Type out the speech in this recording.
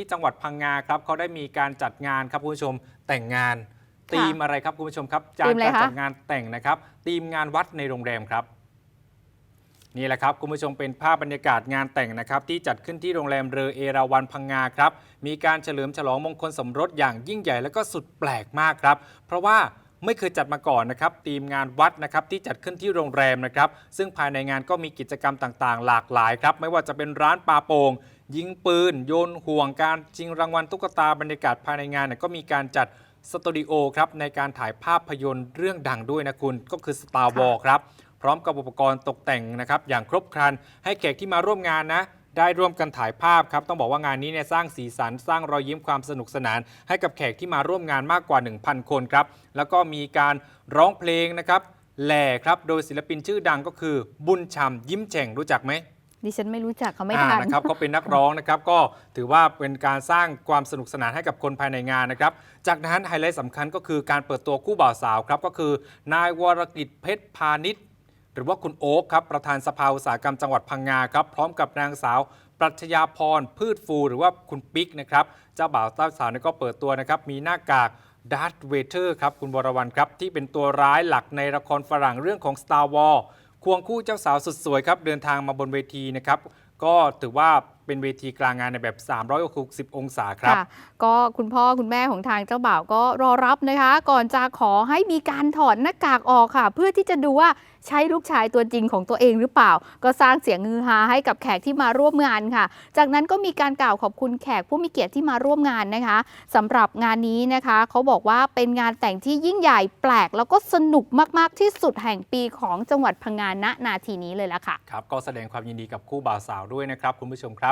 ที่จังหวัดพังงาครับเขาได้มีการจัดงานครับคุณผู้ชมแต่งงานค่ะธีมอะไรครับคุณผู้ชมครับธีมอะไรการคะจัดงานแต่งนะครับธีมงานวัดในโรงแรมครับ นี่แหละครับคุณผู้ชมเป็นภาพบรรยากาศงานแต่งนะครับ ที่จัดขึ้นที่โรงแรมเรือเอราวันพังงาครับ มีการเฉลิมฉลองมงคลสมรสอย่างยิ่งใหญ่และก็สุดแปลกมากครับ เพราะว่า ไม่เคยจัดมาก่อนนะครับทีมงานวัดนะครับที่จัดขึ้นที่โรงแรมนะครับซึ่งภายในงานก็มีกิจกรรมต่างๆ หลากหลายครับไม่ว่าจะเป็นร้านปลาโปงยิงปืน โยนห่วงการชิงรางวัลตุ๊กตาบรรยากาศภายในงานเนี่ยก็มีการจัดสตูดิโอครับในการถ่ายภาพยนตร์เรื่องดังด้วยนะคุณก็คือ Star Wars ครับพร้อมกับอุปกรณ์ตกแต่งนะครับอย่างครบครัน ให้แขกที่มาร่วมงานนะ ได้ร่วมกันถ่ายภาพครับ ต้องบอกว่างานนี้เนี่ยสร้างสีสันสร้างรอยยิ้มความสนุกสนาน ให้กับแขกที่มาร่วมงานมากกว่า 1,000 คนครับ แล้วก็มีการร้องเพลงนะครับแหล่ครับโดยศิลปินชื่อดังก็คือ บุญชำยิ้มแฉ่งรู้จักไหมดิฉันไม่รู้จักเขาไม่อ่าทันนะครับเขาเป็นนักร้องนะครับ ก็ถือว่าเป็นการสร้างความสนุกสนานให้กับคนภายในงานนะครับ จากนั้นไฮไลท์สำคัญก็คือการเปิดตัวคู่บ่าวสาวครับ ก็คือ นายวรกิจเพชรพาณิชย์ หรือว่าคุณโอ๊คครับประธานสภาอุตสาหกรรมจังหวัดพังงาครับพร้อมกับนางสาวปรัชญาพรพืชฟูหรือว่าคุณปิ๊กนะครับเจ้าบ่าวเจ้าสาวเนี่ยก็เปิดตัวนะครับมีหน้ากากดาร์ธเวเทอร์ครับคุณวรวรรณครับที่เป็นตัวร้ายหลักในละครฝรั่งเรื่องของ Star Wars ควงคู่เจ้าสาวสุดสวยครับเดินทางมาบนเวทีนะครับก็ถือว่าเป็นเวทีกลางงานในแบบ 360 องศาครับ ค่ะก็คุณพ่อคุณแม่ของทางเจ้าบ่าวก็รอรับนะคะ ก่อนจะขอให้มีการถอดหน้ากากออกค่ะ เพื่อที่จะดูว่าใช่ลูกชายตัวจริงของตัวเองหรือเปล่า ก็สร้างเสียงฮือฮาให้กับแขกที่มาร่วมงานค่ะ จากนั้นก็มีการกล่าวขอบคุณแขกผู้มีเกียรติที่มาร่วมงานนะคะสำหรับงานนี้นะคะเขาบอกว่าเป็นงานแต่งที่ยิ่งใหญ่แปลก แล้วก็สนุกมากๆที่สุดแห่งปีของจังหวัดพังงานณนาทีนี้เลยละค่ะ ครับ ก็แสดงความยินดีกับคู่บ่าวสาวด้วยนะครับคุณผู้ชมครับ